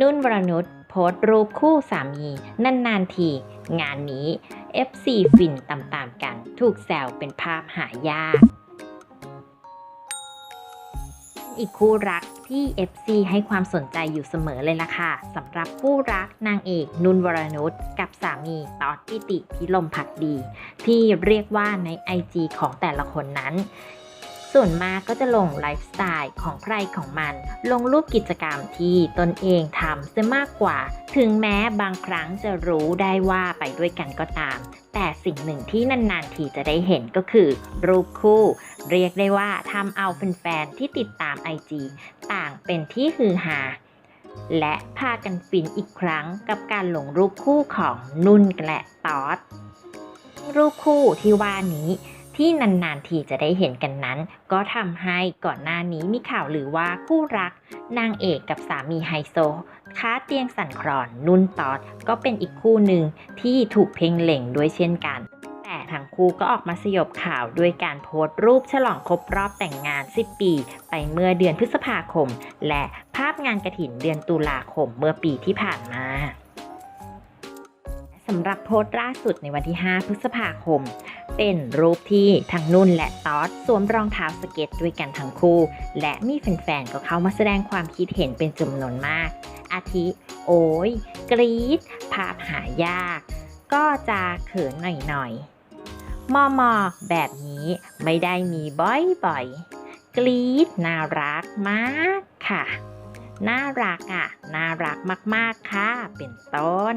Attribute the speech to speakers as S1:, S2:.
S1: นุ่นวรนุชโพสต์รูปคู่สามีนานๆที งานนี้ FC ฟินตามๆกัน ถูกแซวเป็นภาพหายาก อีกคู่รักที่ FC ให้ความสนใจอยู่เสมอเลยล่ะค่ะสำหรับคู่รักนางเอกนุ่นวรนุชกับสามีตอดปิติพิลมพักดี ที่เรียกว่าใน IG ของแต่ละคนนั้น ส่วนมากก็จะลงไลฟ์สไตล์ของใครของมัน ลงรูปกิจกรรมที่ตนเองทำเสียมากกว่า ถึงแม้บางครั้งจะรู้ได้ว่าไปด้วยกันก็ตาม แต่สิ่งหนึ่งที่นานๆทีจะได้เห็นก็คือ รูปคู่ เรียกได้ว่าทำเอาแฟนๆที่ติดตาม IG ต่างเป็นที่ฮือฮาและพากันฟินอีกครั้งกับการลงรูปคู่ของนุ่นและตอดรูปคู่ที่ว่านี้ ที่นานๆทีจะได้เห็นกันนั้น ก็ทำให้ก่อนหน้านี้มีข่าวหรือว่าคู่รัก นางเอกกับสามีไฮโซค้าเตียงสั่นคลอน นุ่นตอดก็เป็นอีกคู่หนึ่งที่ถูกเพ่งเล็งด้วยเช่นกัน แต่ทั้งคู่ก็ออกมาสยบข่าวด้วยการโพสต์รูปฉลองครบรอบแต่งงาน 10 ปี ไปเมื่อเดือนพฤษภาคม และภาพงานกระถินเดือนตุลาคมเมื่อปีที่ผ่านมาสำหรับโพสต์ล่าสุดในวันที่ 5 พฤษภาคม เป็นรูปที่ทั้งนุ่นและต๊อดสวมรองเท้าสเก็ตด้วยกันทั้งคู่ และมีแฟนๆก็เข้ามาแสดงความคิดเห็นเป็นจำนวนมาก อาทิ โอ้ย กรี๊ด ภาพหายาก ก็จะเขินหน่อยๆ มอมอแบบนี้ไม่ได้มีบ่อยๆ กรี๊ด น่ารักมากค่ะ น่ารักอะ น่ารักมากๆ ค่ะ เป็นต้น